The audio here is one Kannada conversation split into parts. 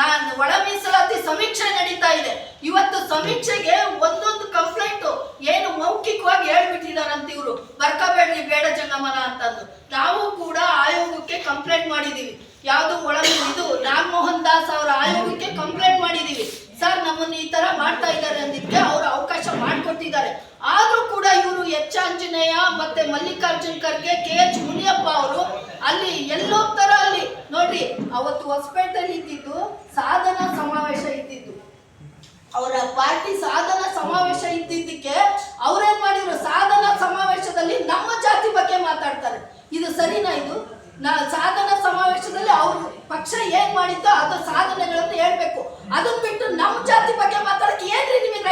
ನಾನು ಒಳ ಮೀಸಲಾತಿ ಸಮೀಕ್ಷೆ ನಡೀತಾ ಇದೆ. ಇವತ್ತು ಸಮೀಕ್ಷೆಗೆ ಒಂದೊಂದು ಕಂಪ್ಲೇಂಟ್ ಏನು ಮೌಖಿಕವಾಗಿ ಹೇಳ್ಬಿಟ್ಟಿದಾರಂತ ಇವರು. ಬರ್ಕೋಬೇಡ್ರಿ, ಬೇಡ ಜಂಗಮನ ಅಂತಂದು. ನಾವು ಕೂಡ ಆಯೋಗಕ್ಕೆ ಕಂಪ್ಲೇಂಟ್ ಮಾಡಿದೀವಿ. ಯಾವುದು ಒಳ ಇದು ರಾಮಮೋಹನ್ ದಾಸ್ ಅವರ ಆಯೋಗಕ್ಕೆ ಕಂಪ್ಲೇಂಟ್ ಮಾಡಿದೀವಿ. ಸರ್, ನಮ್ಮನ್ನು ಈ ತರ ಮಾಡ್ತಾ ಇದ್ದಾರೆ ಅಂದಿದ್ದೆ ಅವರು ಮಾಡಿಕೊಟ್ಟಿದ್ದಾರೆ ಆದ್ರೂ ಕೂಡ ಇವರು ಎಚ್ ಆಂಜನೇಯ ಮತ್ತೆ ಮಲ್ಲಿಕಾರ್ಜುನ್ ಖರ್ಗೆ, ಕೆ ಎಚ್ ಮುನಿಯಪ್ಪ ಅವರು ಅಲ್ಲಿ ಎಲ್ಲೋಗ್ತಾರ ಅಲ್ಲಿ. ನೋಡ್ರಿ, ಅವತ್ತು ಹೊಸಪೇಟೆಯಲ್ಲಿ ಇದ್ದಿದ್ದು ಸಾಧನ ಸಮಾವೇಶ ಇದ್ದಿದ್ದು. ಅವರ ಪಾರ್ಟಿ ಸಾಧನ ಸಮಾವೇಶ ಇದ್ದಿದ್ದಕ್ಕೆ ಅವ್ರೇನ್ ಮಾಡಿದ್ರು? ಸಾಧನ ಸಮಾವೇಶದಲ್ಲಿ ನಮ್ಮ ಜಾತಿ ಬಗ್ಗೆ ಮಾತಾಡ್ತಾರೆ ಇದು ಸರಿನಾ ಇದು ನಾ ಸಾಧನ ಸಮಾವೇಶದಲ್ಲಿ ಅವ್ರ ಪಕ್ಷ ಏನ್ ಮಾಡಿದ್ದೋ ಅದು ಸಾಧನೆಗಳನ್ನು ಹೇಳ್ಬೇಕು ಅದನ್ನ ಬಿಟ್ಟು ನಮ್ಮ ಜಾತಿ ಬಗ್ಗೆ ಮಾತಾಡಕ್ಕೆ ಏನ್ರಿ ನಿಮಗೆ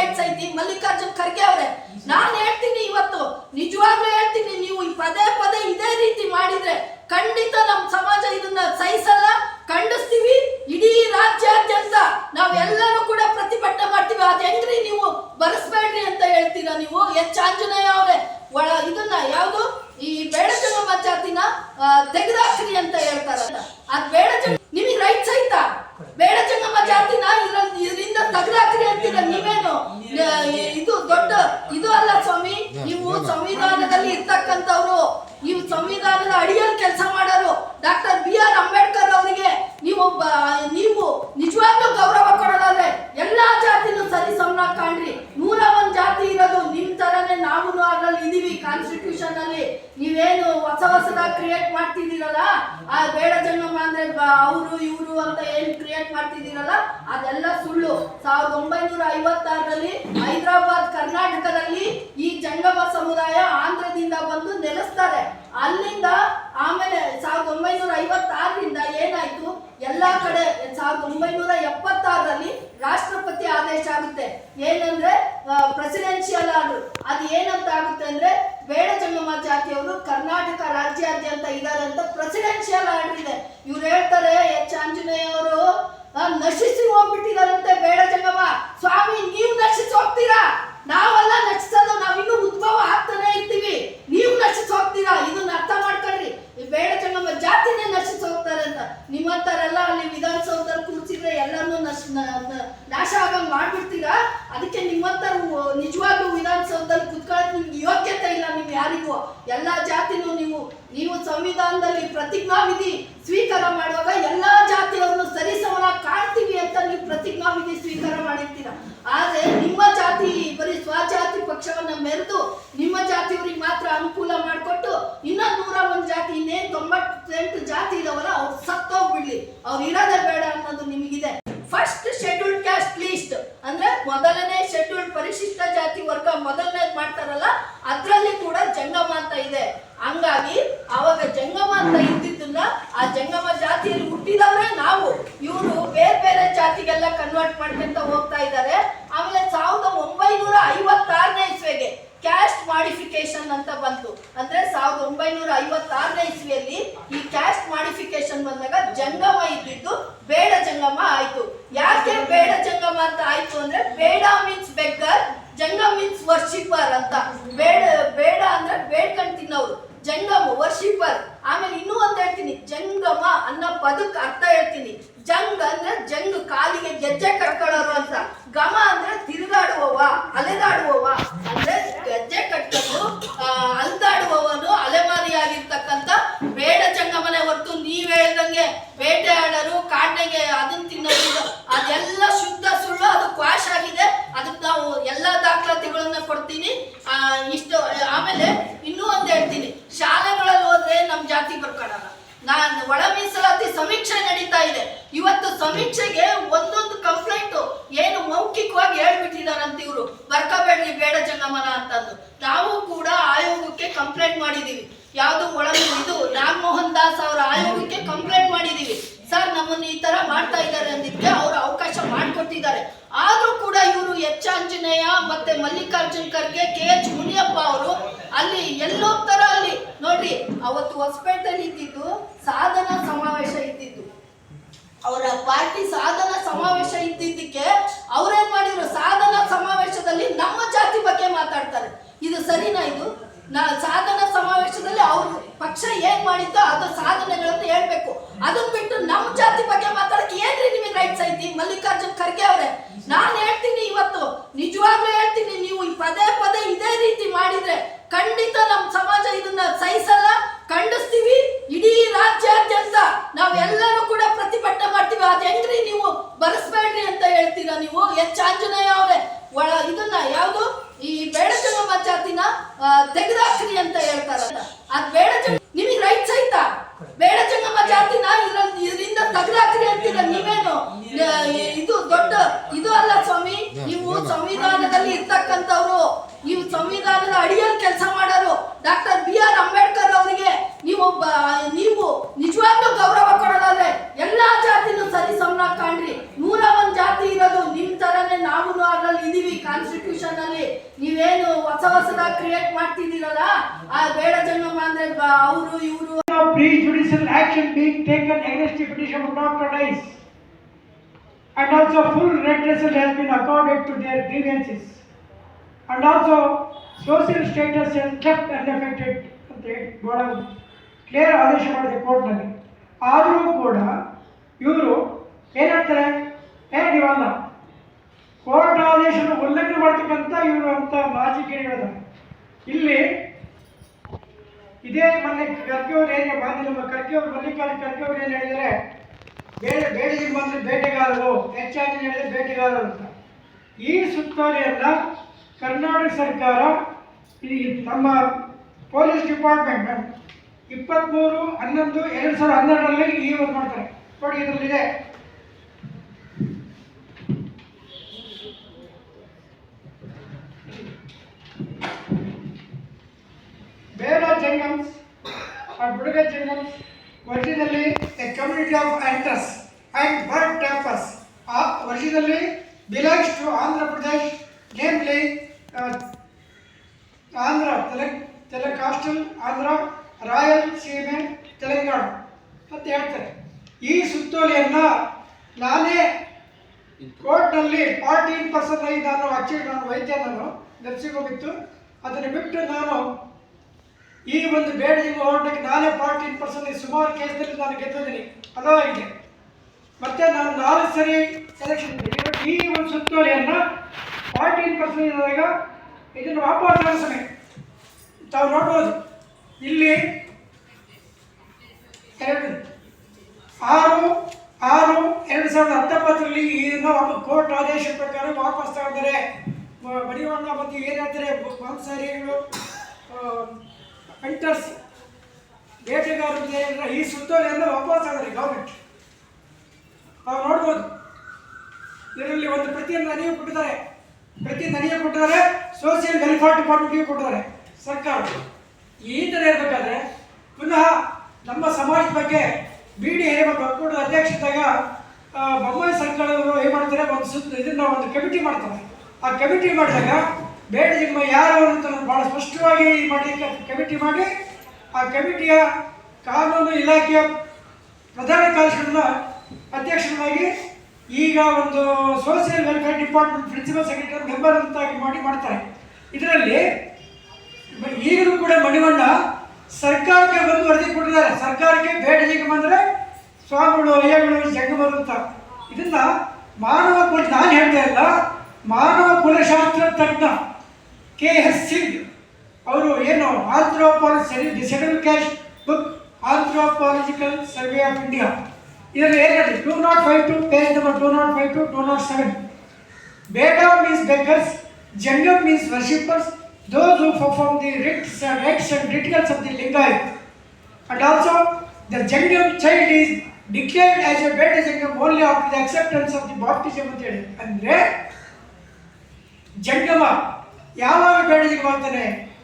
ರೈಟ್ಸ್ ಐತಿ ಮಲ್ಲಿಕಾರ್ಜುನ್ ಖರ್ಗೆ ಅವರೇ ನಾನ್ ಹೇಳ್ತೀನಿ ಇವತ್ತು ನಿಜವಾಗ್ಲೂ ಹೇಳ್ತೀನಿ ನೀವು ಈ ಪದೇ ಪದೇ ಇದೇ ರೀತಿ ಮಾಡಿದ್ರೆ ಖಂಡಿತ ನಮ್ಮ ಸಮಾಜ ಇದನ್ನ ಸಹಿಸಲ್ಲ ಖಂಡಿಸ್ತೀವಿ ಇಡೀ ರಾಜ್ಯಾದ್ಯಂತ ನಾವೆಲ್ಲರೂ ಕೂಡ ಪ್ರತಿಭಟನೆ ಮಾಡ್ತೀವಿ ಅದ್ ಹೆಂಗ್ರಿ ನೀವು ಬರೆಸ್ಬೇಡ್ರಿ ಅಂತ ಹೇಳ್ತೀರಾ ನೀವು ಎಚ್ ಆಂಜನೇಯ ಅವರೇ ಒಳ ಇದನ್ನ ಯಾವುದು ಈ ಬೇಡ ಜಂಗಮ ಜಾತಿನ ಆ, ತೆಗೆದಾಕ್ರಿ ಅಂತ ಹೇಳ್ತಾರ ಅದ್ ಬೇಡ ಜಂಗ ನಿಮಗೆ ರೈಟ್ಸ್ ಐತಾ ಬೇಡ ಜಂಗಮ ಜಾತಿನ ಇದ್ರಲ್ಲಿ ಇದರಿಂದ ತೆಗೆದಾಕ್ರಿ ಅಂತೀರ ನೀವೇನು ಆ, ಇದು ದೊಡ್ಡ ಇದು ಅಲ್ಲ ಸ್ವಾಮಿ ನೀವು ಸಂವಿಧಾನದಲ್ಲಿ ಇರ್ತಕ್ಕಂಥವ್ರು ನೀವು ಸಂವಿಧಾನದ ಅಡಿಯಲ್ಲಿ ಕೆಲಸ ಮಾಡೋರು, ಡಾಕ್ಟರ್ ಬಿ ಆರ್ ಅಂಬೇಡ್ಕರ್ ಅವರಿಗೆ ನೀವು ನೀವು ನಿಜವಾಗ್ಲೂ ಗೌರವ ಕೊಡೋದಾದ್ರೆ ಎಲ್ಲಾ ಜಾತಿನೂ ಸರಿ ಸಮನ ಕಾಣ್ರಿ. ನೂರ ಒಂದ್ ಜಾತಿ ಇರೋದು ನಿಮ್ ತರನೇ ನಾವು ಅದ್ರಲ್ಲಿ ಇದೀವಿ ಕಾನ್ಸ್ಟಿಟ್ಯೂಷನ್ ಅಲ್ಲಿ. ನೀವೇನು ಹೊಸ ಹೊಸದಾಗಿ ಕ್ರಿಯೇಟ್ ಮಾಡ್ತಿದ್ದೀರಲ್ಲ? ಆ ಬೇಡ ಜನ್ಮ ಅಂದ್ರೆ ಅವರು, ಇವರು ಅಂತ ಏನ್ ಕ್ರಿಯೇಟ್ ಮಾಡ್ತಿದ್ದೀರಲ್ಲ? ಅದೆಲ್ಲ ಸುಳ್ಳು. ಸಾವಿರದ ಒಂಬೈನೂರ ಐವತ್ತಾರರಲ್ಲಿ ಹೈದರಾಬಾದ್ ಕರ್ನಾಟಕದಲ್ಲಿ ಜಂಗಮ ಸಮುದಾಯ ಆಂಧ್ರದಿಂದ ಬಂದು ನೆಲೆಸ್ತಾರೆ. ಅಲ್ಲಿಂದ ಆಮೇಲೆ ಸಾವಿರದ ಒಂಬೈನೂರ ಐವತ್ತಾರರಿಂದ ಏನಾಯ್ತು? ಎಲ್ಲಾ ಕಡೆ ಸಾವಿರದ ಒಂಬೈನೂರ ಎಪ್ಪತ್ತಾರರಲ್ಲಿ ರಾಷ್ಟ್ರಪತಿ ಆದೇಶ ಆಗುತ್ತೆ. ಏನಂದ್ರೆ ಪ್ರೆಸಿಡೆನ್ಷಿಯಲ್ ಆರ್ಡರ್ ಅದು ಏನಂತ ಆಗುತ್ತೆ ಅಂದ್ರೆ ಬೇಡ ಜಂಗಮ ಜಾತಿಯವರು ಕರ್ನಾಟಕ ರಾಜ್ಯಾದ್ಯಂತ ಇದ್ದಾರೆ ಅಂತ ಪ್ರೆಸಿಡೆನ್ಷಿಯಲ್ ಆರ್ಡರ್ ಇದೆ. ಇವ್ರು ಹೇಳ್ತಾರೆ, ಎಚ್. ಆಂಜನೇಯ ಅವರು ನಶಿಸಿ ಹೋಗ್ಬಿಟ್ಟಿದಾರಂತೆ ಬೇಡ ಜಂಗಮ ಸ್ವಾಮಿ ನೀವು ನಶಿಸಿ ಹೋಗ್ತೀರಾ ನಾವೆಲ್ಲ ನಶಿಸೋದು ನಾವಿನ್ನೂ ಉದ್ಭವ ಆಗ್ತಾನೆ ಇರ್ತೀವಿ ನೀವು ನಶಿಸಿ ಹೋಗ್ತೀರಾ ಇದನ್ನ ಅರ್ಥ ಮಾಡ್ಕೊಳ್ರಿ ಈ ಬೇಡ ಜಂಗಮ ಜಾತಿನೇ ನಶಿಸಿ ಹೋಗ್ತಾರೆ ಅಂತ ನಿಮ್ಮಂತರೆಲ್ಲ ಅಲ್ಲಿ ವಿಧಾನಸೌಧದಲ್ಲಿ ಕೂರ್ಸಿದ್ರೆ ಎಲ್ಲರನ್ನೂ ನಶ್ ನ- ನ- ನಾಶ ಆಗಂಗ್ ಮಾಡ್ಬಿಡ್ತೀರಾ ಅದಕ್ಕೆ ನಿಮ್ಮಂತರು ನಿಜವಾಗ್ಲೂ ವಿಧಾನಸೌಧದಲ್ಲಿ ಕುತ್ಕೊಳ್ಳೋಕೆ ನಿಮ್ಗೆ ಯೋಗ್ಯತೆ ಇಲ್ಲ ನಿಮ್ ಯಾರಿಗೂ ಎಲ್ಲಾ ಜಾತಿನೂ ನೀವು ನೀವು ಸಂವಿಧಾನದಲ್ಲಿ ಪ್ರತಿಜ್ಞಾವಿಧಿ ಸ್ವೀಕಾರ ಮಾಡುವಾಗ ಎಲ್ಲಾ ಜಾತಿಯವ್ರನ್ನು ಸರಿಸಮನ ಕಾಣ್ತೀವಿ ಅಂತ ನೀವು ಪ್ರತಿಜ್ಞಾವಿಧಿ ಸ್ವೀಕಾರ ಮಾಡಿರ್ತೀರ. ಆದ್ರೆ ನಿಮ್ಮ ಜಾತಿ, ಬರೀ ಸ್ವಜಾತಿ ಪಕ್ಷವನ್ನ ಮೆರೆದು ನಿಮ್ಮ ಜಾತಿಯವರಿಗೆ ಮಾತ್ರ ಅನುಕೂಲ ಮಾಡಿಕೊಟ್ಟು ಇನ್ನ ನೂರ ಒಂದ್ ಜಾತಿ, ಇನ್ನೇನ್ ತೊಂಬತ್ತೆಂಟು ಜಾತಿ ಇದಾವಲ್ಲ, ಅವ್ರು ಸತ್ತೋಗ್ಬಿಡ್ಲಿ. ಅವ್ರು ಇರೋದೇ ಬೇಡ ಅನ್ನೋದು ನಿಮಗಿದೆ. ಫಸ್ಟ್ ಶೆಡ್ಯೂಲ್ಡ್ ಕ್ಯಾಸ್ಟ್ ಲೀಸ್ಟ್ ಅಂದ್ರೆ ಮೊದಲನೇ ಶೆಡ್ಯೂಲ್ ಪರಿಶಿಷ್ಟ ಜಾತಿ ವರ್ಗ ಮೊದಲನೇ ಮಾಡ್ತಾರಲ್ಲ, ಅದರಲ್ಲಿ ಕೂಡ ಜಂಗಮ ಅಂತ ಇದೆ. ಹಂಗಾಗಿ ಅವಾಗ ಜಂಗಮ ಅಂತ ಇದ್ದಿದ್ದನ್ನ ಆ ಜಂಗಮ ಜಾತಿಯಲ್ಲಿ ಹುಟ್ಟಿದವರೇ ನಾವು. ಇವರು ಬೇರೆ ಬೇರೆ ಜಾತಿಗೆಲ್ಲ ಕನ್ವರ್ಟ್ ಮಾಡ್ಕೊಂತ ಹೋಗ್ತಾ ಇದ್ದಾರೆ. ಆಮೇಲೆ ಸಾವಿರದ ಒಂಬೈನೂರ ಐವತ್ತಾರನೇ ಇಸ್ವೆಗೆ ಕ್ಯಾಸ್ಟ್ ಮಾಡಿಫಿಕೇಶನ್ ಅಂತ ಬಂತು. ಅಂದ್ರೆ ಸಾವಿರದ ಒಂಬೈನೂರ ಐವತ್ತಾರನೇ ಇಸ್ವಿಯಲ್ಲಿ ಈ ಕ್ಯಾಸ್ಟ್ ಮಾಡಿಫಿಕೇಶನ್ ಬಂದಾಗ ಜಂಗಮ ಇದ್ದಿದ್ದು ಬೇಡ ಜಂಗಮ ಆಯ್ತು ಯಾಕೆ ಬೇಡ ಜಂಗಮ ಅಂತ ಆಯ್ತು ಅಂದ್ರೆ Beda means beggar Jangama means worshipper ಅಂತ ಬೇಡ ಬೇಡ ಅಂದ್ರೆ ಬೇಡ್ಕೊಂಡ್ ತಿನ್ನೋರು ಜಂಗಮ ವರ್ಷಿಪರ್ ಆಮೇಲೆ ಇನ್ನೂ ಒಂದ್ ಹೇಳ್ತೀನಿ ಜಂಗಮ ಅನ್ನೋ ಪದಕ್ಕೆ ಅರ್ಥ ಹೇಳ್ತೀನಿ ಜಂಗ್ ಅಂದ್ರೆ ಜಂಗ್ ಕಾಲಿಗೆ ಗೆಜ್ಜೆ ಕಟ್ಕೊಳ್ಳೋರು ಅಂತ ಗಮ ಅಂದ್ರೆ ತಿರುಗಾಡುವವ ಅಲೆದಾಡುವವ ಅಂದ್ರೆ ಗೆಜ್ಜೆ ಕಟ್ಕೊಂಡು ಆ, ಅಲ್ದಾಡುವವನು ಅಲೆಮಾರಿಯಾಗಿರ್ತಕ್ಕಂಥ ಬೇಡ ಜಂಗಮನೆ ಹೊರತು ನೀವ್ ಹೇಳ್ದಂಗೆ ಬೇಟೆಯಾಡರು ಕಾಡ್ನೆಗೆ ಅದನ್ನ ತಿನ್ನೋದು ಇದು, ಅದೆಲ್ಲ ಶುದ್ಧ ಸುಳ್ಳು, ಅದು ಕ್ವಾಶ್ ಆಗಿದೆ. ಅದಕ್ಕೆ ನಾವು ಎಲ್ಲ ದಾಖಲಾತಿಗಳನ್ನ ಕೊಡ್ತೀನಿ. ಇಷ್ಟು, ಆಮೇಲೆ ಇನ್ನೂ ಒಂದು ಹೇಳ್ತೀನಿ. ಶಾಲೆಗಳಲ್ಲಿ ಹೋದ್ರೆ ನಮ್ಮ ಜಾತಿ ಬರ್ಕೊಳಲ್ಲ ನಾನು ಒಳ ಮೀಸಲಾತಿ ಸಮೀಕ್ಷೆ ನಡೀತಾ ಇದೆ. ಇವತ್ತು ಸಮೀಕ್ಷೆಗೆ ಒಂದೊಂದು ಕಂಪ್ಲೇಂಟ್ ಏನು ಮೌಖಿಕವಾಗಿ ಹೇಳ್ಬಿಟ್ಟಿದಾರಂತ ಇವರು. ಬರ್ಕೋಬೇಡ್ರಿ, ಬೇಡ ಜಂಗಮನ ಅಂತಂದು. ನಾವು ಕೂಡ ಆಯೋಗಕ್ಕೆ ಕಂಪ್ಲೇಂಟ್ ಮಾಡಿದೀವಿ. ಯಾವುದು ಒಳ, ಇದು ನಾಗಮೋಹನ್ ದಾಸ್ ಅವರ ಆಯೋಗಕ್ಕೆ ಕಂಪ್ಲೇಂಟ್ ಮಾಡಿದೀವಿ. ಸರ್ ನಮ್ಮನ್ನ ಈ ತರ ಮಾಡ್ತಾ ಇದ್ದಾರೆ ಅಂದಿದ್ಕೆ ಅವರು ಅವಕಾಶ ಮಾಡಿಕೊಟ್ಟಿದ್ದಾರೆ. ಆದ್ರೂ ಕೂಡ ಇವರು ಎಚ್ ಆಂಜನೇಯ ಮತ್ತೆ ಮಲ್ಲಿಕಾರ್ಜುನ್ ಖರ್ಗೆ ಕೆ ಎಚ್ ಮುನಿಯಪ್ಪ ಅವರು ಅಲ್ಲಿ ಎಲ್ಲೋಗ್ತಾರ ಅಲ್ಲಿ. ನೋಡ್ರಿ, ಅವತ್ತು ಹೊಸಪೇಟೆಯಲ್ಲಿ ಇದ್ದಿದ್ದು ಸಾಧನ ಸಮಾವೇಶ ಇದ್ದಿದ್ದು. ಅವರ ಪಾರ್ಟಿ ಸಾಧನ ಸಮಾವೇಶ ಇದ್ದಿದ್ದಕ್ಕೆ ಅವ್ರೇನ್ ಮಾಡಿದ್ರು? ಸಾಧನ ಸಮಾವೇಶದಲ್ಲಿ ನಮ್ಮ ಜಾತಿ ಬಗ್ಗೆ ಮಾತಾಡ್ತಾರೆ. ಇದು ಸರಿನಾ ಇದು? ನಾ ಸಾಧನ ಸಮಾವೇಶದಲ್ಲಿ ಅವ್ರ ಪಕ್ಷ ಏನ್ ಮಾಡಿದ್ದೋ ಅದು ಸಾಧನೆಗಳನ್ನು ಹೇಳ್ಬೇಕು. ಅದನ್ನ ಬಿಟ್ಟು ನಮ್ಮ ಜಾತಿ ಬಗ್ಗೆ ಮಾತಾಡಕ್ಕೆ ಏನ್ರಿ ನಿಮಗೆ ರೈಟ್ಸ್ ಐತಿ ಮಲ್ಲಿಕಾರ್ಜುನ್ ಖರ್ಗೆ ಅವರೇ, ನಾನು ಹೇಳ್ತೀನಿ ಇವತ್ತು. ನಿಜವಾಗ್ಲೂ ಹೇಳ್ತೀನಿ, ನೀವು ಪದೇ ಪದೇ ಇದೇ ರೀತಿ ಮಾಡಿದ್ರೆ ಖಂಡಿತ ನಮ್ಮ ಸಮಾಜ ಇದನ್ನ ಸಹಿಸಲ್ಲ, ಖಂಡಿಸ್ತೀವಿ. ಇಡೀ ರಾಜ್ಯಾದ್ಯಂತ ನಾವೆಲ್ಲರೂ ಕೂಡ ಪ್ರತಿಭಟನೆ ಮಾಡ್ತೀವಿ. ಅದ್ ಹೆಂಗ್ರಿ ನೀವು? ಬರೆಸ್ಬೇಡ್ರಿ ಅಂತ ಹೇಳ್ತೀರಾ ನೀವು? ಎಚ್. ಆಂಜನೇಯ ಅವರೇ, ಒಳ ಇದನ್ನ ಯಾವುದು ಈ ಬೇಡ ಜಂಗಮ ಜಾತಿನ ತೆಗೆದಾಕ್ರಿ ಅಂತ ಹೇಳ್ತಾರಲ್ಲ ಅದ್ ಬೇಡ ಜಂಗ ನಿಮಗೆ ರೈಟ್ಸ್ ಆಯ್ತಾ ಬೇಡ ಜಂಗಮ ಜಾತಿನ ಇದ್ರಲ್ಲಿ ಇದರಿಂದ ತೆಗೆದಾಕ್ರಿ ಅಂತೀರ ನೀವೇನು ಆ, ಇದು ದೊಡ್ಡ ಇದು ಅಲ್ಲ ಸ್ವಾಮಿ ನೀವು ಸಂವಿಧಾನದಲ್ಲಿ ಇರ್ತಕ್ಕಂಥವ್ರು ನೀವು ಸಂವಿಧಾನದ ಅಡಿಯಲ್ಲಿ ಕೆಲಸ ಮಾಡೋರು ಡಾಕ್ಟರ್ ಬಿ ಆರ್ ಅಂಬೇಡ್ಕರ್ ಅವರಿಗೆ ನೀವು ಬ- ನೀವು ನಿಜವಾಗ್ಲೂ ಗೌರವ ಕೊಡೋದಾದ್ರೆ ಎಲ್ಲಾ ಜಾತಿನೂ ಸರಿ ಸಮನ ಕಾಣ್ರಿ ನೂರ ಒಂದ್ ಜಾತಿ ಇರೋದು ನಿಮ್ ತರನೇ ನಾವು ಅದ್ರಲ್ಲಿ ಇದೀವಿ ಕಾನ್ಸ್ಟಿಟ್ಯೂಷನ್ ಅಲ್ಲಿ ನೀವೇನು ಹೊಸ ಹೊಸದಾಗಿ ಕ್ರಿಯೇಟ್ ಮಾಡ್ತಿದ್ದೀರಲ್ಲ? ಆ ಬೇಡ ಜನ್ಮ ಅಂದ್ರೆ ಅವರು, ಇವರು. Prejudicial action being taken against petition of ನಾಟ್ರಡೈಸ್ and also full red has been accorded to their grievances and also social status is kept and affected ಅಂತ ಹೇಳಿ ಕ್ಲಿಯರ್ ಆದೇಶ ಮಾಡಿದೆ ಕೋರ್ಟ್ನಲ್ಲಿ. ಆದರೂ ಕೂಡ ಇವರು ಏನಂತಾರೆ ಹೇ ನೀವಲ್ಲ? ಕೋರ್ಟ್ ಆದೇಶನ ಉಲ್ಲಂಘನೆ ಮಾಡ್ತಕ್ಕಂಥ ಇವರು ಅಂತ ಕೇಳಿದ ಇಲ್ಲಿ ಇದೇ ಮೊನ್ನೆ ಖರ್ಗೆ ಅವರು ಏನು ಮಾನ್ಯ ನಮ್ಮ ಖರ್ಗೆ ಅವರು ಮಲ್ಲಿಕಾರ್ಜುನ ಖರ್ಗೆ ಅವ್ರು ಏನು ಹೇಳಿದರೆ ಬೇರೆ ಬೇಡಿಗೆ ಬಂದರೆ ಬೇಟೆಗಾರರು ಹೆಚ್ಚಾಗಿ ಹೇಳಿದ್ರೆ ಬೇಟೆಗಾರರು ಅಂತ. ಈ ಸುತ್ತೋಲೆಯನ್ನ ಕರ್ನಾಟಕ ಸರ್ಕಾರ, ಇಲ್ಲಿ ನಮ್ಮ ಪೊಲೀಸ್ ಡಿಪಾರ್ಟ್ಮೆಂಟ್ ಇಪ್ಪತ್ತ್ಮೂರು ಹನ್ನೊಂದು, ಎರಡು ಸಾವಿರದ ಹನ್ನೆರಡರಲ್ಲಿ ಈ ಒಂದು ಮಾಡ್ತಾರೆ. ನೋಡಿ ಇದರಲ್ಲಿದೆ. ಬೇರೆ ಜಂಗಮ್ ಆ ಬುಡುಗೆ ಜಂಗಮ್ ವರ್ಷದಲ್ಲಿ a community of actors and bird trappers ಆ ವರ್ಷದಲ್ಲಿ belongs to Andhra Pradesh namely Andhra ತೆಲ ತೆಲಕಾಸ್ಟಲ್ ಆಂಧ್ರ ರಾಯಲ್ ಸೀಮೆ ತೆಲಂಗಾಣ ಅಂತ ಹೇಳ್ತಾರೆ. ಈ ಸುತ್ತೋಲೆಯನ್ನು ನಾನೇ ಕೋರ್ಟ್ನಲ್ಲಿ ಫಾರ್ಟೀನ್ ಪರ್ಸೆಂಟ್ ಐದು ನಾನು ಅಚ್ಚಿ ನಾನು ವೈದ್ಯ ನಾನು ಗಚ್ಚಿಗೋಗಿತ್ತು ಅದನ್ನು ಬಿಟ್ಟು ನಾನು ಈ ಒಂದು ಬೇಡದಿಂದ ಹೋರಾಟಕ್ಕೆ ನಾನೇ ಫಾರ್ಟೀನ್ ಪರ್ಸೆಂಟ್ ಸುಮಾರು ಕೇಸ್ನಲ್ಲಿ ನಾನು ಗೆದ್ದಿದ್ದೀನಿ. ಅದಾಗಿದೆ ಮತ್ತೆ ನಾನು ನಾಲ್ಕು ಸರಿ ಎಲೆಕ್ಷನ್ ಈ ಒಂದು ಸುತ್ತೋಲೆಯನ್ನು ಫಾರ್ಟೀನ್ ಪರ್ಸೆಂಟ್ ಇದ್ದಾಗ ಇದನ್ನು ವಾಪಸ್ ಕಳಿಸ್ತಾನೆ ತಾವು ನೋಡ್ಬೋದು. ಇಲ್ಲಿ ಎರಡು, ಆರು ಆರು, ಎರಡು ಸಾವಿರದ ಹತ್ತೊಂಬತ್ತರಲ್ಲಿ ಇದನ್ನು ಕೋರ್ಟ್ ಆದೇಶ ಪ್ರಕಾರ ವಾಪಸ್ ತಗೊಂಡರೆ, ಮ- ಬಗ್ಗೆ ಏನು ಹೇಳ್ತಾರೆ, ಮಾಂಸಾಹಾರಿಗಳು ಹಂಟರ್ಸ್ ಬೇಟೆಗಾರರಿಗೆ ಏನಿಲ್ಲ ಈ ಸುತ್ತೋಲೆಯಿಂದ ವಾಪಸ್ ಆದರೆ ಗೌರ್ಮೆಂಟ್ ನಾವು ನೋಡ್ಬೋದು. ಇದರಲ್ಲಿ ಒಂದು ಪ್ರತಿಯನ್ನು ನನಗೆ ಕೊಟ್ಟಿದ್ದಾರೆ. ಪ್ರತಿ ನನಗೆ ಕೊಟ್ಟಿದ್ದಾರೆ ಸೋಷಿಯಲ್ ವೆಲ್ಫೇರ್ ಡಿಪಾರ್ಟ್ಮೆಂಟ್ಗೆ ಕೊಟ್ಟಿದ್ದಾರೆ. ಸರ್ಕಾರ. ಈ ಥರ ಇರಬೇಕಾದ್ರೆ ಪುನಃ ನಮ್ಮ ಸಮಾಜದ ಬಗ್ಗೆ ಬಿ ಡಿ ಹೇಮಂತ್ ಒಕ್ಕೂಟದ ಅಧ್ಯಕ್ಷತೆಯಾಗ ಆ, ಬೊಮ್ಮಾಯಿ ಸರ್ಕಾರದವರು ಏನು ಮಾಡ್ತಾರೆ ಒಂದು ಸುತ್ತ ಇದನ್ನ ಒಂದು ಕಮಿಟಿ ಮಾಡ್ತಾರೆ. ಆ ಕಮಿಟಿ ಮಾಡಿದಾಗ ಬೇಡ ನಿಮ್ಮ ಯಾರು ಅಂತ ಭಾಳ ಸ್ಪಷ್ಟವಾಗಿ ಮಾಡಿ ಕಮಿಟಿ ಮಾಡಿ, ಆ ಕಮಿಟಿಯ ಕಾನೂನು ಇಲಾಖೆಯ ಪ್ರಧಾನ ಕಾರ್ಯದರ್ಶನ ಅಧ್ಯಕ್ಷರಾಗಿ ಈಗ ಒಂದು social welfare department principal secretary member ಅಂತಾಗಿ ಮಾಡಿ ಮಾಡ್ತಾರೆ. ಇದರಲ್ಲಿ ಈಗಲೂ ಕೂಡ ಮಣಿವಣ್ಣ ಸರ್ಕಾರಕ್ಕೆ ಬಂದು ವರದಿ ಕೊಟ್ಟಿದ್ದಾರೆ. ಸರ್ಕಾರಕ್ಕೆ ಬೇಡಿಕೆ ಬಂದರೆ ಸ್ವಾಮಿಗಳು, ಅಯ್ಯಗಳು ಜಗ್ಗ ಅಂತ. ಇದನ್ನ ಮಾನವ ಕುಲ ನಾನು ಹೇಳ್ತಾ ಇಲ್ಲ ಮಾನವ ಕುಲಶಾಸ್ತ್ರ ತಜ್ಞ ಕೆ ಎಸ್ ಸಿಂಗ್ ಅವರು ಏನು anthropology schedule caste book anthropological survey of India ಇದರಲ್ಲಿ ಏನಿದೆ two nought five two page number two nought five two two nought seven Beda means beggars, Jangam means worshippers, those who perform the rites and rites and rituals of the Lingayat. And also, the Jangam child is declared as a Beda Jangam only after the acceptance of the baptism ಅಂತ ಹೇಳಿ ಅಂದರೆ ಜಂಗಮ ಯಾವಾಗ ಬೇಡ ಜಂಗಮ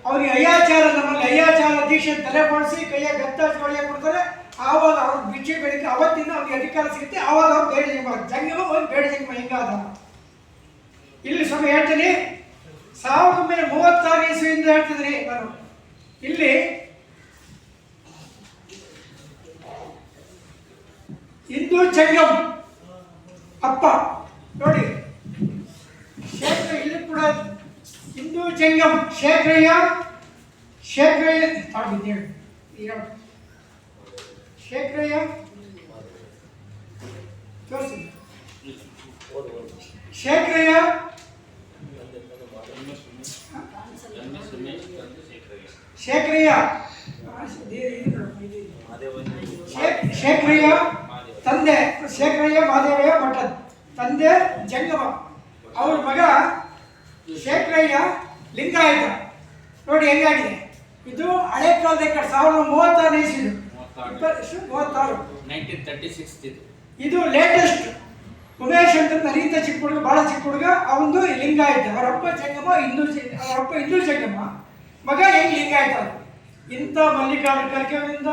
ಅವ್ರಿಗೆ ಅಯ್ಯಾಚಾರ, ನಮ್ಮಲ್ಲಿ ಅಯ್ಯಾಚಾರ ದೀಕ್ಷೆ ತಲೆ ಮಾಡಿಸಿ ಕೈಯ ಗತ್ತ ಕೊಳೆಯ ಕೊಡ್ತಾರೆ ಆವಾಗ ಅವ್ರ ಬಿಚ್ಚೆ ಬೆಳಿಗ್ಗೆ ಅವತ್ತಿಂದ ಅವ್ರಿಗೆ ಅಧಿಕಾರ ಸಿಗುತ್ತೆ. ಆವಾಗ ಅವ್ರು ಬೇಡ ಜಂಗಮ ಜಂಗಮ ಒಂದು ಬೇಡ ಜಂಗಮ ಹೆಂಗಾದ ಇಲ್ಲಿ ಸ್ವಾಮಿ ಹೇಳ್ತೀನಿ, ಸಾವಿರದ ಒಂಬೈನೂರ ಮೂವತ್ತಾರು ಇಸ್ವಿಯಿಂದ ಹೇಳ್ತಿದ್ರಿ ನಾನು. ಇಲ್ಲಿ ಹಿಂದೂ ಜಂಗಮ್ ಅಪ್ಪ, ನೋಡಿ ಶೇಖರ ಇಲ್ಲಿ ಕೂಡ ಹಿಂದೂ ಜಂಗಮ್ ಶೇಖರಯ್ಯ ಶೇಖರಯ್ಯ ಈಗ ಶೇಖರಯ್ಯ, ತೋರಿಸಿ. ಶೇಖರಯ್ಯ ಶೇಖರಯ್ಯ ಶೇಖರಯ್ಯ, ತಂದೆ, ಶೇಖರಯ್ಯ, ಮಾದೇವಯ್ಯ, ಮಠದ್ ತಂದೆ ಜಂಗಮ. ಅವ್ರ ಮಗ ಶೇಖರಯ್ಯ ಲಿಂಗಾಯತ. ನೋಡಿ ಹೆಂಗಾಗಿದೆ ಇದು ಹಳೆ ಕಾಲದ ಕಡೆ ಸಾವಿರದ ಮೂವತ್ತಾರು. ಇಸಿದು ಮೂವತ್ತಾರು. ಇದು. ಇದು ಲೇಟೆಸ್ಟ್ ಉಮೇಶ್ ಅಂತ ನರೀತ ಚಿಕ್ಕ ಹುಡುಗ ಭಾಳ ಚಿಕ್ಕ ಹುಡುಗ ಅವನು ಲಿಂಗಾಯತ. ಅವರಪ್ಪ ಜಂಗಮ ಹಿಂದೂ ಅವರಪ್ಪ ಹಿಂದೂ ಜಂಗಮ ಮಗ ಹೆಂಗ್ ಲಿಂಗಾಯತ. ಇಂಥ ಮಲ್ಲಿಕಾರ್ಜುನ ಖರ್ಗೆಯವರಿಂದ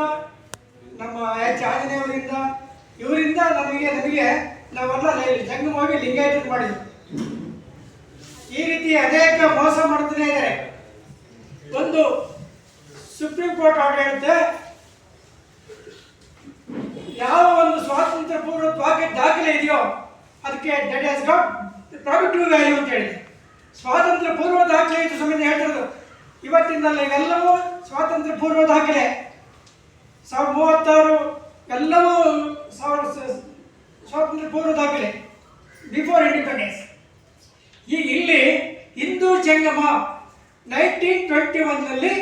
ನಮ್ಮ ಎಚ್ ಆಂಜನೇಯವರಿಂದ ಇವರಿಂದ ನಮಗೆ ನಮಗೆ ನಾವೆಲ್ಲ ಜಂಗಮವಾಗಿ ಲಿಂಗಾಯತ ಮಾಡಿದ್ವಿ. ಈ ರೀತಿ ಅನೇಕ ಮೋಸ ಮಾಡ್ತಾನೆ ಇದ್ದಾರೆ. ಒಂದು ಸುಪ್ರೀಂ ಕೋರ್ಟ್ ಆರ್ಡರ್ ಹೇಳುತ್ತೆ, ಯಾವ ಒಂದು ಸ್ವಾತಂತ್ರ್ಯ ಪೂರ್ವ ದಾಖಲೆ ಇದೆಯೋ ಅದಕ್ಕೆ that has got probative value ಅಂತ ಹೇಳಿದೆ ಸ್ವಾತಂತ್ರ್ಯ ಪೂರ್ವ ದಾಖಲೆ ಇದು ಸಮಯ ಹೇಳ್ತಿರೋದು. ಇವತ್ತಿನಲ್ಲ ಇವೆಲ್ಲವೂ ಸ್ವಾತಂತ್ರ್ಯ ಪೂರ್ವ ದಾಖಲೆ. ಸಾವಿರದ ಮೂವತ್ತಾರು ಎಲ್ಲವೂ ಸಾವಿರ ಸ್ವಾತಂತ್ರ್ಯ ಪೂರ್ವ ದಾಖಲೆ. ಬಿಫೋರ್ ಇಂಡಿಪೆಂಡೆನ್ಸ್ ಈಗ ಇಲ್ಲಿ ಹಿಂದೂ ಜಂಗಮ ನೈನ್ಟೀನ್ ಟ್ವೆಂಟಿ ಒನ್ನಲ್ಲಿ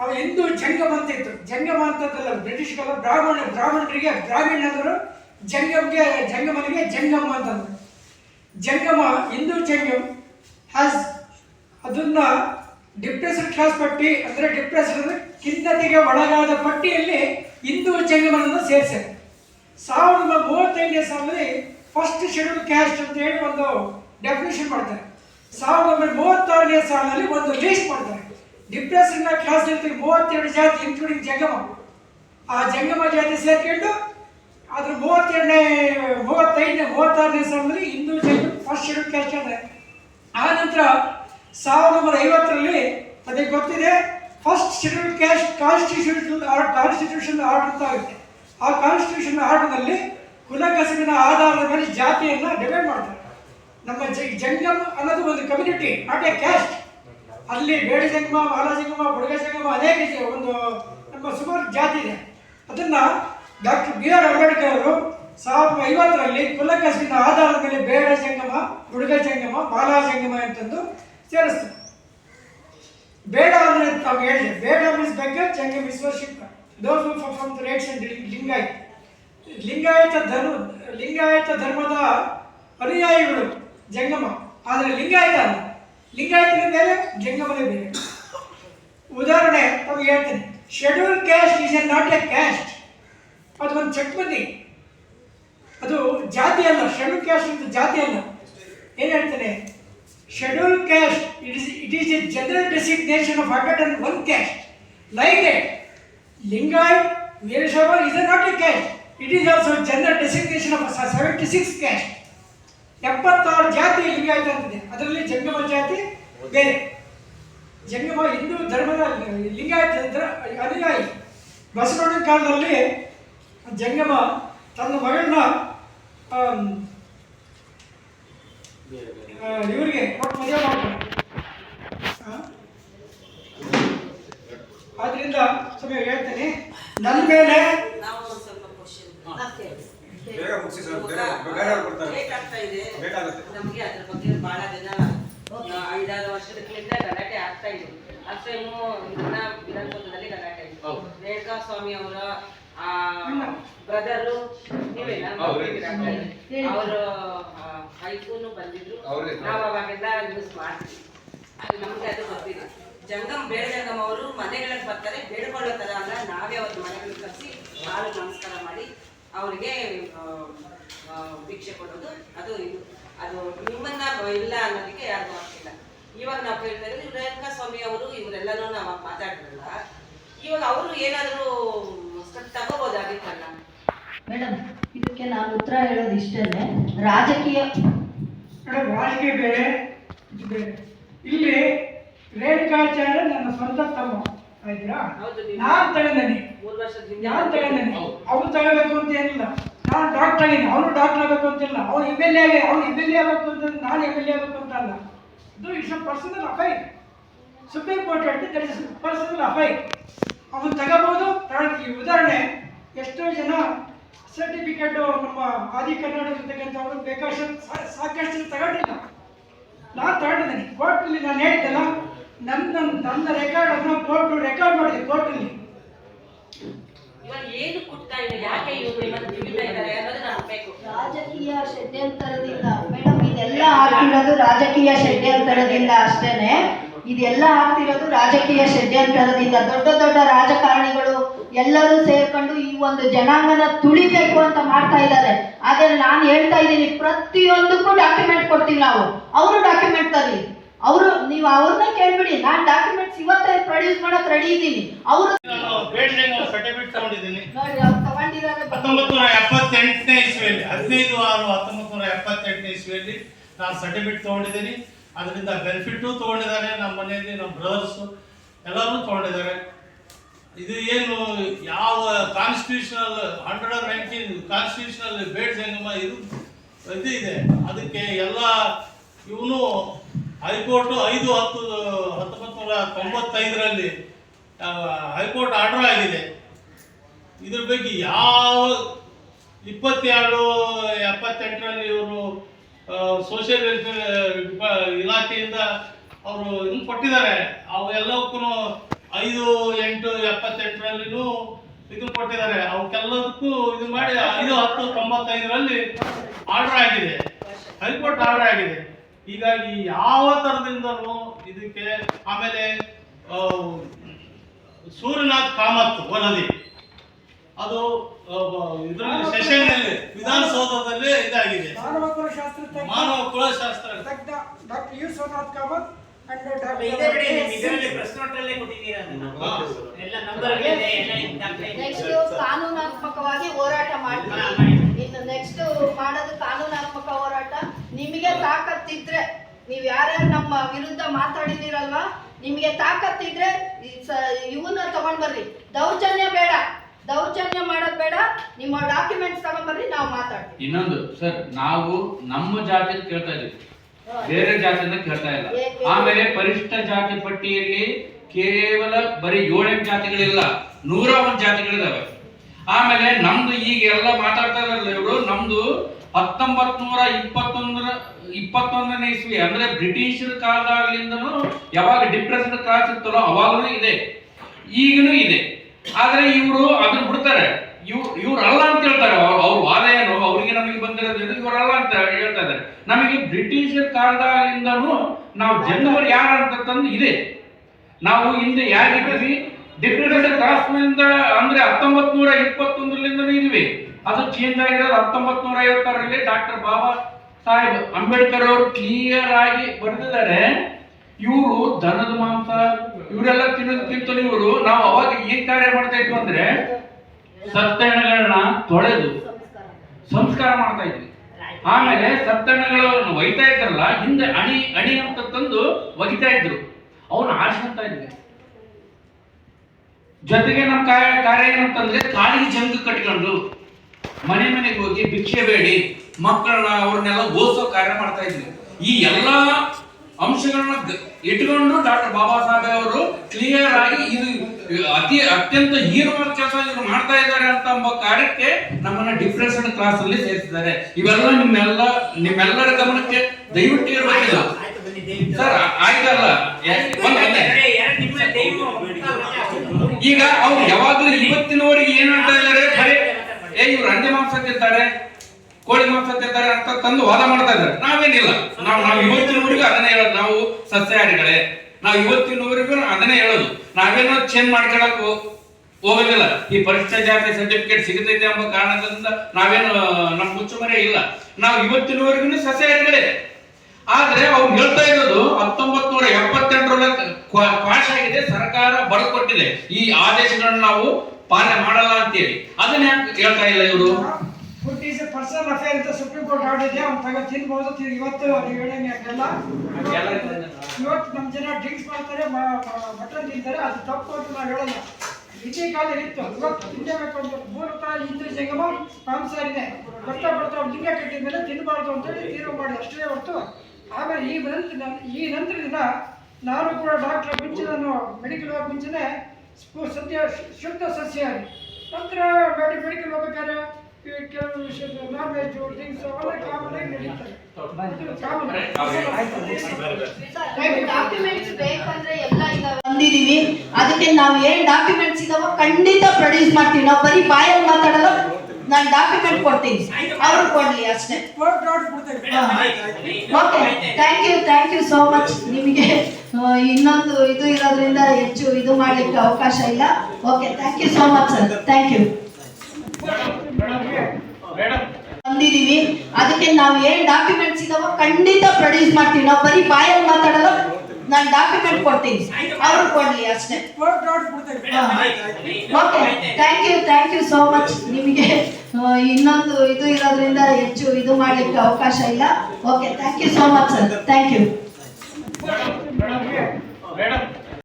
ಅವ ಹಿಂದೂ ಜಂಗಮ ಅಂತ ಇತ್ತು ಜಂಗಮ ಅಂತದಲ್ಲ ಕಾಲ ಬ್ರಾಹ್ಮಣ, ಬ್ರಾಹ್ಮಣರಿಗೆ ಬ್ರಾಹ್ಮಣರು ಜಂಗಮ್ಗೆ, ಜಂಗಮನಿಗೆ ಜಂಗಮ ಅಂತಂದ್ರು. ಜಂಗಮ, ಹಿಂದೂ ಜಂಗಮ್ ಹ್ಯಾಸ್ ಅದನ್ನ ಡಿಪ್ರೆಸ್ಡ್ ಕ್ಲಾಸ್ ಪಟ್ಟಿ, ಅಂದರೆ ಡಿಪ್ರೆಸ್ಡ್ ಅಂದರೆ ಖಿನ್ನತೆಗೆ ಒಳಗಾದ ಪಟ್ಟಿಯಲ್ಲಿ ಹಿಂದೂ ಜಂಗಮನನ್ನು ಸೇರಿಸಿದೆ ಸಾವಿರದ ಮೂವತ್ತೈದನೇ ಸಾಲದಲ್ಲಿ ಫಸ್ಟ್ ಶೆಡ್ಯೂಲ್ ಕ್ಯಾಸ್ಟ್ ಅಂತ ಹೇಳಿ ಒಂದು ಡೆಫಿನೇಷನ್ ಮಾಡ್ತಾರೆ. ಸಾವಿರದ ಒಂಬೈನೂರ ಮೂವತ್ತಾರನೇ ಸಾಲಿನಲ್ಲಿ ಒಂದು ಲೀಸ್ಟ್ ಮಾಡ್ತಾರೆ ಡಿಪ್ರೆಷನ್ ಕ್ಲಾಸ್ ಇರ್ತೀವಿ ಮೂವತ್ತೆರಡು ಜಾತಿ ಇನ್ಕ್ಲೂಡಿಂಗ್ ಜಂಗಮ. ಆ ಜಂಗಮ ಜಾತಿ ಸೇರ್ಕೊಂಡು ಅದ್ರ ಮೂವತ್ತೆರಡನೇ, ಮೂವತ್ತೈದನೇ, ಮೂವತ್ತಾರನೇ ಸಾಲಿನಲ್ಲಿ ಹಿಂದೂ ಜಂಗಮ ಫಸ್ಟ್ ಶೆಡ್ಯೂಲ್ ಕ್ಯಾಸ್ಟ್ ಅಂದರೆ ಆ ನಂತರ ಸಾವಿರದ ಒಂಬೈನೂರ ಐವತ್ತರಲ್ಲಿ ಅದಕ್ಕೆ ಗೊತ್ತಿದೆ first schedule caste constitution constitution order ಅಂತ ಆಗುತ್ತೆ. ಆ ಕಾನ್ಸ್ಟಿಟ್ಯೂಷನ್ ಆರ್ಡರ್ನಲ್ಲಿ ಕುಲಕಸಬಿನ ಆಧಾರದ ಮೇಲೆ ಜಾತಿಯನ್ನು ಡಿವೈಡ್ ಮಾಡ್ತಾರೆ. ನಮ್ಮ ಜಂಗಮ್ ಅನ್ನೋದು ಒಂದು ಕಮ್ಯುನಿಟಿ ನಾಟ್ ಎ ಕ್ಯಾಸ್ಟ್ ಅಲ್ಲಿ ಬೇಡ ಜಂಗಮ ಬಾಲ ಜಂಗಮ, ಬುಡಗ ಜಂಗಮ ಅನೇಕ ಒಂದು ನಮ್ಮ ಸುಮಾರು ಜಾತಿ ಇದೆ. ಅದನ್ನ ಡಾಕ್ಟರ್ ಬಿ ಆರ್ ಅಂಬೇಡ್ಕರ್ ಅವರು ಸಾವಿರದ ಐವತ್ತರಲ್ಲಿ ಕುಲಕಸಿನ ಆಧಾರದ ಮೇಲೆ ಬೇಡ ಜಂಗಮ, ಬುಡಗ ಜಂಗಮ ಬಾಲ ಜಂಗಮ ಅಂತಂದು ಸೇರಿಸ್ತಾರೆ ಬೇಡ ಅಂದ್ರೆ ತಾವು ಹೇಳಿದೆ Beda means beggar is worship those from rates Lingayat, Lingayata Dharma, Lingayata ಧರ್ಮದ ಅನುಯಾಯಿಗಳು. ಜಂಗಮ. ಆದರೆ ಲಿಂಗಾಯತ ಅಲ್ಲ. ಲಿಂಗಾಯತನ ಬೇರೆ ಜಂಗಮನೇ ಬೇರೆ. ಉದಾಹರಣೆ ನಮಗೆ ಹೇಳ್ತೀನಿ. Schedule caste is a not a caste ಅದು ಒಂದು ಬನ್ನಿ ಅದು ಜಾತಿ ಅಲ್ಲ. ಶೆಡ್ಯೂಲ್ ಕ್ಯಾಸ್ಟ್ ಇದು ಜಾತಿ ಅಲ್ಲ. ಏನು ಹೇಳ್ತಾರೆ schedule caste it is it is a general designation of hundred and one caste like that Lingayat Veerashaiva is not a caste it is also general designation of seventy six caste ಎಪ್ಪತ್ತಾರು ಜಾತಿ ಲಿಂಗಾಯತ ಅಂತಿದೆ. ಅದರಲ್ಲಿ ಜಂಗಮ ಜಾತಿ ಬೇರೆ. ಜಂಗಮ ಹಿಂದೂ ಧರ್ಮದ ಲಿಂಗಾಯತ ಅನುಯಾಯಿ. ಬಸವಣ್ಣನ ಕಾಲದಲ್ಲಿ ಜಂಗಮ ತನ್ನ ಮಗಳನ್ನ ಇವರಿಗೆ ಕೊಟ್ಟು ಮದುವೆ ಮಾಡ್ತಾರೆ? ಆದ್ರಿಂದ ಸಮಯ ಹೇಳ್ತೇನೆ. ನನ್ನ ಮೇಲೆ ನಾವು ಒಂದು ಸ್ವಲ್ಪ ಕ್ವಶನ್ ಬೇಗ ಮುಗಿಸಿ ಸರ್ ಬೇರೆ ಬೇರೆ ಅವ್ರು ಬರ್ತಾರೆ ಇದೆ. ಬೇಕಾಗುತ್ತೆ. ನಮಗೆ ಅದ್ರ ಬಗ್ಗೆ ಬಹಳ ಜನ ಆ, ಐದಾರು ವರ್ಷದ ಗಲಾಟೆ ಆಗ್ತಾ ಇದೆ. ಅಷ್ಟೇ ಇದನ್ನ ವಿಧಾನಸೌಧದಲ್ಲಿ ಗಲಾಟೆ ಹೌದು. ರೇಣುಕಾ ಸ್ವಾಮಿ ಅವರ ಬ್ರದರು ನೀವೇನಾ ಹೌದು. ಅವರು ಹೈಕೂನು ಬಂದಿದ್ರು. ಅವ್ರೇ. ನಾವು ಅವಾಗೆಲ್ಲ ನ್ಯೂಸ್ ಮಾಡ್ತೀವಿ. ಅದು ನಮ್ಗೆ ಅದು ಗೊತ್ತಿದೆ ಜಂಗಮ್ ಬೇಡ ಜಂಗಮ್ ಅವರು ಮನೆಗಳಿಗೆ ಬರ್ತಾರೆ. ಬೇಡ್ಕೊಳ್ಳೋ ಥರ ಅಲ್ಲ. ನಾವೇ ಅವ್ರ ಮನೆಗಳಿಗೆ ಕರೆಸಿ ಹಾಲು ನಮಸ್ಕಾರ ಮಾಡಿ ಅವರಿಗೆ ಭಿಕ್ಷೆ ಕೊಡೋದು. ಅದು ಇದು. ಅದು ನಿಮ್ಮನ್ನ ಇಲ್ಲ ಅನ್ನೋದಕ್ಕೆ ಯಾರಿಗೂ ಆಗ್ತಿಲ್ಲ. ಇವಾಗ ನಾವು ಕೇಳ್ತಾ ಇದ್ದೀವಿ ರೇಣುಕಾ ಸ್ವಾಮಿ ಅವರು ಇವರೆಲ್ಲರೂ ನಾವು ಮಾತಾಡಿದ್ರಲ್ಲ ಇವಾಗ ಅವರು ಏನಾದರೂ ತಗೋಬೋದಾಗಿತ್ತಲ್ಲ ಮೇಡಮ್ ಇದಕ್ಕೆ ನಾನು ಉತ್ತರ ಹೇಳೋದು ಇಷ್ಟೇ ರಾಜಕೀಯ ಮೇಡಮ್ ರಾಜಕೀಯ ಬೇರೆ ಇದು. ಬೇರೆ ಇಲ್ಲಿ ರೇಣುಕಾಚಾರ್ಯ ನನ್ನ ಸ್ವಂತ ತಮ್ಮ. ಆಯ್ತಾ? ನಾನು ತಗೊಂಡೇನೆ. ಮೂರು ವರ್ಷದ ನಾನು ತಗೊಂಡೇನೆ. ಅವ್ರು ತಗೋಬೇಕು ಅಂತ ಏನಿಲ್ಲ. ನಾನು ಡಾಕ್ಟರ್ ಆಗಿದ್ದೀನಿ ಅವನು ಡಾಕ್ಟರ್ ಆಗಬೇಕು ಅಂತಿಲ್ಲ, ಅವನು ಎಂ ಎಲ್ ಎ ಆಗಿ, ಅವ್ನು ಎಂ ಎಲ್ ಎ ಆಗಬೇಕು ಅಂತ ನಾನು ಎಂ ಎಲ್ ಎ ಆಗಬೇಕು ಅಂತ ಅಲ್ಲ. ಇದು it's a personal affair supreme court ಹೇಳ್ತಿ ದಟ್ ಇಸ್ ಪರ್ಸನಲ್ ಅಫೈರ್ ಅವನು ತಗೋಬಹುದು ತಗೊಳ್ತೀವಿ ಉದಾಹರಣೆ, ಎಷ್ಟೋ ಜನ ಸರ್ಟಿಫಿಕೇಟು ನಮ್ಮ ಆದಿ ಕರ್ನಾಟಕದಲ್ಲಿರ್ತಕ್ಕಂಥವ್ರು ಬೇಕಾದಷ್ಟು ಸಾಕಷ್ಟು ತಗೊಂಡಿಲ್ಲ. ನಾನು ತಗೊಂಡಿದ್ದೀನಿ ಕೋರ್ಟಲ್ಲಿ ನಾನು ಹೇಳ್ತಲ್ಲ ನನ್ನ ನನ್ನ ರೆಕಾರ್ಡ್ ಅನ್ನು ಕೋರ್ಟ್ ರೆಕಾರ್ಡ್ ಮಾಡಿದೆ ಕೋರ್ಟಲ್ಲಿ ಏನು ಕೊಡ್ತಾ ಇಲ್ಲ ಯಾಕೆ ಇದ್ದಾರೆ ರಾಜಕೀಯ ಷಡ್ಯಂತರದಿಂದ ಮೇಡಮ್, ಇದೆಲ್ಲ ಆಗ್ತಿರೋದು ರಾಜಕೀಯ ಷಡ್ಯಂತರದಿಂದ ಅಷ್ಟೇನೆ. ಇದೆಲ್ಲ ಆಗ್ತಿರೋದು ರಾಜಕೀಯ ಷಡ್ಯಂತರದಿಂದ ದೊಡ್ಡ ದೊಡ್ಡ ರಾಜಕಾರಣಿಗಳು ಎಲ್ಲರೂ ಸೇರ್ಕೊಂಡು ಈ ಒಂದು ಜನಾಂಗನ ತುಳಿಬೇಕು ಅಂತ ಮಾಡ್ತಾ ಇದ್ದಾರೆ. ಆದ್ರೆ ನಾನು ಹೇಳ್ತಾ ಇದ್ದೀನಿ, ಪ್ರತಿಯೊಂದಕ್ಕೂ ಡಾಕ್ಯುಮೆಂಟ್ ಕೊಡ್ತೀವಿ ನಾವು. ಅವರು ಡಾಕ್ಯುಮೆಂಟ್ ತರಲಿ. ಅವರು ನೀವು ಅವ್ರನ್ನ ಕೇಳ್ಬಿಡಿ. ನಾನು ಡಾಕ್ಯುಮೆಂಟ್ಸ್ ಇವತ್ತೇ ಪ್ರೊಡ್ಯೂಸ್ ಮಾಡಕ್ ರೆಡಿ ಇದ್ದೀನಿ. ಅವರು ಸರ್ಟಿಫಿಕೇಟ್ ತಗೊಂಡಿದ್ದೀನಿ. ಹತ್ತೊಂಬತ್ತು ನೂರ ಎಪ್ಪತ್ತೆಂಟನೇ ಇಸ್ವಿಯಲ್ಲಿ ಹದಿನೈದು ಆರು ಹತ್ತೊಂಬತ್ತು ನೂರ ಎಪ್ಪತ್ತೆಂಟನೇ ಇಸ್ವಿಯಲ್ಲಿ ನಾನು ಸರ್ಟಿಫಿಕೇಟ್ ತಗೊಂಡಿದ್ದೀನಿ. ಅದರಿಂದ ಬೆನಿಫಿಟ್ಟು ತೊಗೊಂಡಿದ್ದಾರೆ. ನಮ್ಮ ಮನೆಯಲ್ಲಿ ನಮ್ಮ ಬ್ರದರ್ಸು ಎಲ್ಲರೂ ತಗೊಂಡಿದ್ದಾರೆ. ಇದು ಏನು ಯಾವ ಕಾನ್ಸ್ಟಿಟ್ಯೂಷನಲ್ ಹಂಡ್ರೆಡ್ ನೈನ್ಟೀನ್ ಕಾನ್ಸ್ಟಿಟ್ಯೂಷನಲ್ ಬೇಡ್ ಜಂಗಮ ಇದು ಇದು ಇದೆ. ಅದಕ್ಕೆ ಎಲ್ಲ ಇವನು ಹೈಕೋರ್ಟ್ ಐದು ಹತ್ತು ಹತ್ತೊಂಬತ್ತು ನೂರ ತೊಂಬತ್ತೈದರಲ್ಲಿ ಹೈಕೋರ್ಟ್ ಆರ್ಡರ್ ಆಗಿದೆ. ಇದ್ರ ಬಗ್ಗೆ ಯಾವ ಇಪ್ಪತ್ತೆರಡು, ಎಪ್ಪತ್ತೆಂಟರಲ್ಲಿ ಇವರು ಸೋಷಿಯಲ್ ವೆಲ್ಫೇರ್ ಇಲಾಖೆಯಿಂದ ಅವರು ಇನ್ನು ಕೊಟ್ಟಿದ್ದಾರೆ. ಅವೆಲ್ಲಕ್ಕೂ ಐದು, ಎಂಟು, ಎಪ್ಪತ್ತೆಂಟರಲ್ಲಿನೂ ಇದನ್ನು ಕೊಟ್ಟಿದ್ದಾರೆ. ಅವಕ್ಕೆಲ್ಲದಕ್ಕೂ ಇದು ಮಾಡಿ ಐದು, ಹತ್ತು, ತೊಂಬತ್ತೈದರಲ್ಲಿ ಆರ್ಡರ್ ಆಗಿದೆ. ಹೈಕೋರ್ಟ್ ಆರ್ಡರ್ ಆಗಿದೆ. ಹೀಗಾಗಿ ಯಾವ ಥರದಿಂದಲೂ ಇದಕ್ಕೆ ಆಮೇಲೆ ಸೂರ್ಯನಾಥ್ ಕಾಮತ್ ವರದಿ ಅದು ಇದರಲ್ಲಿ ಸೆಷನ್ನಲ್ಲಿ ವಿಧಾನಸೌಧದಲ್ಲಿ ಇದಾಗಿದೆ. ಮಾನವ ಕುಲಶಾಸ್ತ್ರ ಮಾನವ ಕುಲಶಾಸ್ತ್ರ ಡಾಕ್ಟರ್ ಯು ಸೋಮನಾಥ್ ಕಾಮತ್ ಕಾನೂನಾತ್ಮಕವಾಗಿ ಹೋರಾಟ ಬಿಡಿ ನೀವು ಇದರಲ್ಲಿ ಪ್ರೆಸ್ ನೋಟ್ರಲ್ಲೇ ಕೊಟ್ಟಿದ್ದೀರಾ ಅದನ್ನ ಹಾ. ಎಲ್ಲ ನಂಬರ್ ಇದೆ ಎಲ್ಲ ದಾಖಲೆ ಇದೆ. ನೆಕ್ಸ್ಟ್ ಕಾನೂನಾತ್ಮಕವಾಗಿ ಹೋರಾಟ ಹಾ, ಮಾಡ್ತೀವಿ ಮಾಡಿ. ಇನ್ನು ನೆಕ್ಸ್ಟ್ ಮಾಡೋದು ಕಾನೂನಾತ್ಮಕ ಹೋರಾಟ ನಿಮಗೆ ತಾಕತ್ತಿದ್ರೆ ನೀವ್ ಯಾರ್ಯಾರು ನಮ್ಮ ವಿರುದ್ಧ ಮಾತಾಡಿದಿರಲ್ವಾ ನಿಮಗೆ ತಾಕತ್ತಿದ್ರೆ ಇವನ್ನ ತಗೊಂಡ್ ಬರ್ರಿ. ದೌರ್ಜನ್ಯ ಬೇಡ. ದೌರ್ಜನ್ಯ ಮಾಡೋದ್ ಬೇಡ. ನಿಮ್ಮ ಡಾಕ್ಯುಮೆಂಟ್ಸ್ ತಗೊಂಡ್ ಬರ್ರಿ ನಾವು ಮಾತಾಡ್ತೀವಿ. ಇನ್ನೊಂದು ಸರ್ ನಾವು ನಮ್ಮ ಜಾತಿ ಕೇಳ್ತಾ ಇದೀವಿ ಬೇರೆ ಜಾತಿಯಿಂದ ಕೇಳ್ತಾ ಇಲ್ಲ. ಆಮೇಲೆ ಪರಿಷ್ಠ ಜಾತಿ ಪಟ್ಟಿಯಲ್ಲಿ ಕೇವಲ ಬರೀ ಏಳೆಂಟು ಜಾತಿಗಳಿಲ್ಲ ನೂರ ಒಂದು ಜಾತಿಗಳಿದಾವೆ. ಆಮೇಲೆ ನಮ್ದು ಈಗ ಎಲ್ಲ ಮಾತಾಡ್ತಾ ಇರಲ್ಲ ಇವರು ನಮ್ದು ಹತ್ತೊಂಬತ್ ನೂರ ಇಪ್ಪತ್ತೊಂದರ, ಇಪ್ಪತ್ತೊಂದನೇ ಇಸ್ವಿ ಅಂದ್ರೆ ಬ್ರಿಟಿಷರ ಕಾಲದಾಗ್ಲಿಂದನೂ ಯಾವಾಗ ಡಿಪ್ರೆಸ್ಡ್ ಕ್ಲಾಸ್ ಇತ್ತಲ್ಲೋ ಅವಾಗಲೂ ಇದೆ. ಈಗಲೂ ಇದೆ. ಆದ್ರೆ ಇವರು ಅದನ್ನ ಬಿಡ್ತಾರೆ. ಇವ್ ಇವ್ರು ಅಲ್ಲ ಅಂತ ಹೇಳ್ತಾರೆ. ಅವ್ರ ವಾದ ಏನು? ಅವ್ರಿಗೆ ನಮಗೆ ಬಂದಿರೋದು ಇವರಲ್ಲ ಅಂತ ಹೇಳ್ತಾ ಇದ್ದಾರೆ. ನಮಗೆ ಬ್ರಿಟಿಷರ ಕಾಲದಾಗಿಂದನೂ ನಾವು ಜನವರು ಯಾರು ಅಂತ ತಂದು ಇದೆ. ನಾವು ಹಿಂದೆ ಯಾರಿದ್ದೀವಿ? ಡಿಪ್ರೆಸ್ಡ್ ಕ್ಲಾಸ್ನಿಂದ ಅಂದ್ರೆ ಹತ್ತೊಂಬತ್ ನೂರ ಇಪ್ಪತ್ತೊಂದರಿಂದನೂ ಇದೀವಿ ಅದು ಚೇಂಜ್ ಆಗಿರೋದು ಹತ್ತೊಂಬತ್ ನೂರ ಐವತ್ತಾರರಲ್ಲಿ ಡಾಕ್ಟರ್ ಬಾಬಾ ಸಾಹೇಬ್ ಅಂಬೇಡ್ಕರ್ ಅವರು ಕ್ಲಿಯರ್ ಆಗಿ ಬರೆದಿದ್ದಾರೆ. ಇವರು ದನದ ಮಾಂಸ, ಇವರೆಲ್ಲ ತಿನ್ನೋದಕ್ಕಿಂತ ಇವರು. ನಾವು ಅವಾಗ ಏನ್ ಕಾರ್ಯ ಮಾಡ್ತಾ ಇದ್ವಿ ಅಂದ್ರೆ ಸತ್ಯಣಗಳನ್ನ ತೊಳೆದು ಸಂಸ್ಕಾರ ಮಾಡ್ತಾ ಇದ್ವಿ. ಆಮೇಲೆ ಸತ್ಯಣಗಳನ್ನು ಒಯ್ತಾ ಇದ್ರಲ್ಲ ಹಿಂದೆ ಅಣಿ ಅಣಿ ಅಂತ ತಂದು ಒಗಿತಾ ಇದ್ರು. ಅವನು ಆರಿಸ್ಕೊಂತ ಇದ್ವಿ. ಜೊತೆಗೆ ನಮ್ಮ ಕಾರ್ಯ ಕಾರ್ಯ ಏನಂತಂದ್ರೆ ಕಾಲಿಗೆ ಜಂಗ ಕಟ್ಕೊಂಡು ಮನೆ ಮನೆಗೆ ಹೋಗಿ ಭಿಕ್ಷೆ ಬೇಡಿ ಮಕ್ಕಳನ್ನ ಅವ್ರನ್ನೆಲ್ಲ ಓದಿಸೋ ಕಾರ್ಯ ಮಾಡ್ತಾ ಇದ್ರು ಈ ಎಲ್ಲಾ ಅಂಶಗಳನ್ನ ಇಟ್ಕೊಂಡು ಡಾಕ್ಟರ್ ಬಾಬಾ ಸಾಹೇಬ್ ಅವರು ಕ್ಲಿಯರ್ ಆಗಿ ಇದು ಅತಿ ಅತ್ಯಂತ ಹೀರೋ ಕೆಲಸ ಇವರು ಮಾಡ್ತಾ ಇದ್ದಾರೆ ಅಂತ ಎಂಬ ಕಾರ್ಯಕ್ಕೆ ನಮ್ಮನ್ನ ಡಿಪ್ರೆಷನ್ ಕ್ಲಾಸ್ ಅಲ್ಲಿ ಸೇರಿಸಿದ್ದಾರೆ. ಇವೆಲ್ಲ ನಿಮ್ಮೆಲ್ಲ ನಿಮ್ಮೆಲ್ಲರ ಗಮನಕ್ಕೆ ದಯವಿಟ್ಟು ಇರಬೇಕಿಲ್ಲ. ಸರ್ ಆಯ್ತಲ್ಲ. ಈಗ ಅವ್ರು ಯಾವಾಗ್ಲೂ ಇವತ್ತಿನವರೆಗೆ ಏನ್ ಹೇಳ್ತಾ ಇದ್ದಾರೆ? ಬರೀ ಏ, ಇವ್ರು ಹಂಡಿ ಮಾಂಸ ತಿಂತಾರೆ, ಕೋಳಿ ಮಾಂಸ ತಿಂತಾರೆ ಅಂತ ತಂದು ವಾದ ಮಾಡ್ತಾ ಇದ್ದಾರೆ. ನಾವೇನಿಲ್ಲ. ನಾವು ನಾವು ಇವತ್ತಿನವರೆಗೂ ಅದನ್ನೇ ಹೇಳೋದು. ನಾವು ಸಸ್ಯಾಹಾರಿಗಳೇ. ನಾವು ಇವತ್ತಿನವರೆಗೂ ಅದನ್ನೇ ಹೇಳೋದು. ನಾವೇನೋ ಚೇಂಜ್ ಮಾಡ್ಕೊಳಕ್ ಹೋಗೋದಿಲ್ಲ. ಈ ಪರಿಶಿಷ್ಟ ಜಾತಿ ಸರ್ಟಿಫಿಕೇಟ್ ಸಿಗತೈತೆ ಎಂಬ ಕಾರಣದಿಂದ ನಾವೇನು, ನಮ್ಮ ಮುಚ್ಚುಮರೆ ಇಲ್ಲ. ನಾವು ಇವತ್ತಿನವರೆಗೂ ಸಸ್ಯಾಹಾರಿಗಳೇ. ಆದ್ರೆ ಅವ್ರು ಹೇಳ್ತಾ ಇರೋದು ಹತ್ತೊಂಬತ್ ನೂರ ಎಪ್ಪತ್ತೆಂಟರೊಳಗೆ ಕ್ವಾಶ್ ಆಗಿದೆ, ಸರ್ಕಾರ ಬರ್ಕೊಟ್ಟಿದೆ ಈ ಆದೇಶಗಳನ್ನ ನಾವು ಪಾಲನೆ ಮಾಡಲ್ಲ ಅಂತೇಳಿ. ಅದನ್ನ ಯಾಕೆ ಹೇಳ್ತಾ ಇಲ್ಲ ಇವರು? Food is a personal affair ಅಂತ ಸುಪ್ರೀಂ ಕೋರ್ಟ್ ಆಡಿದೆ ಅವ್ನು ತಗ ತಿನ್ಬೋದು ತಿನ್- ಇವತ್ತು ನೀವು ಹೇಳಂಗೆ ಹಂಗಲ್ಲ ಇವತ್ತು ನಮ್ಮ ಜನ ಡ್ರಿಂಕ್ಸ್ ಮಾಡ್ತಾರೆ ಮಟನ್ ತಿಂತಾರೆ ಅದು ತಪ್ಪು ಅಂತ ನಾವು ಹೇಳಲ್ಲ. ಇದೇ ಕಾಲ ಇತ್ತು. ಇವತ್ತು ತಿನ್ನಬೇಕು ಅಂತ ಮೂಲತಃ ಹಿಂದೂ ಜಂಗಮ ಮಾಂಸಾಹಾರ ಇದೆ. ಬರ್ತಾ ಬರ್ತಾ ಲಿಂಗ ಕಟ್ಟಿದ ಮೇಲೆ ತಿನ್ನಬಾರ್ದು ಅಂತೇಳಿ ತೀರ್ಮಾನ ಮಾಡಿ ಅಷ್ಟೇ ಹೊರತು. ಆಮೇಲೆ ಈ ನಂತರ ಈ ನಂತರದಿಂದ ನಾನು ಕೂಡ ಡಾಕ್ಟರ್ ಮುಂಚೆ ನಾನು ಮೆಡಿಕಲ್ ಮುಂಚೆನೆ ಸದ್ಯ ಶುದ್ಧ ಸಸ್ಯಾಹಾರಿ ನಂತರ ಮೆಡಿ ಮೆಡಿಕಲ್ ಹೋಗ್ಬೇಕಾದ್ರೆ ಎಲ್ಲ ಇದಾವೆ ಅದಕ್ಕೆ ನಾವು ಏನ್ ಡಾಕ್ಯುಮೆಂಟ್ಸ್ ಇದಾವೋ ಖಂಡಿತ ಪ್ರೊಡ್ಯೂಸ್ ಮಾಡ್ತೀವಿ. ನಾವು ಬರೀ ಬಾಯಲ್ಲಿ ಮಾತಾಡಲ್ಲ. ನಾನು ಡಾಕ್ಯುಮೆಂಟ್ ಕೊಡ್ತೀನಿ. ಅವರು ಕೊಡ್ಲಿ ಅಷ್ಟೇ. Okay thank you thank you so much ನಿಮಗೆ ಇನ್ನೊಂದು ಇದು ಇರೋದ್ರಿಂದ ಹೆಚ್ಚು ಇದು ಮಾಡ್ಲಿಕ್ಕೆ ಅವಕಾಶ ಇಲ್ಲ. Okay thank you so much sir thank you ಬಂದಿದ್ದೀವಿ. ಅದಕ್ಕೆ ನಾವು ಏನ್ ಡಾಕ್ಯುಮೆಂಟ್ಸ್ ಇದಾವೋ ಖಂಡಿತ ಪ್ರೊಡ್ಯೂಸ್ ಮಾಡ್ತೀವಿ. ನಾವು ಬರೀ ಬಾಯಲ್ಲಿ ಮಾತಾಡಲ್ಲ. ನಾನು ಡಾಕ್ಯುಮೆಂಟ್ ಕೊಡ್ತೀನಿ ಅವರು ಕೊಡ್ಲಿ ಅಷ್ಟೇ okay thank you thank you so much ನಿಮಗೆ ಇನ್ನೊಂದು ಇದು ಇರೋದ್ರಿಂದ ಹೆಚ್ಚು ಇದು ಮಾಡ್ಲಿಕ್ಕೆ ಅವಕಾಶ ಇಲ್ಲ okay thank you so much sir thank you madam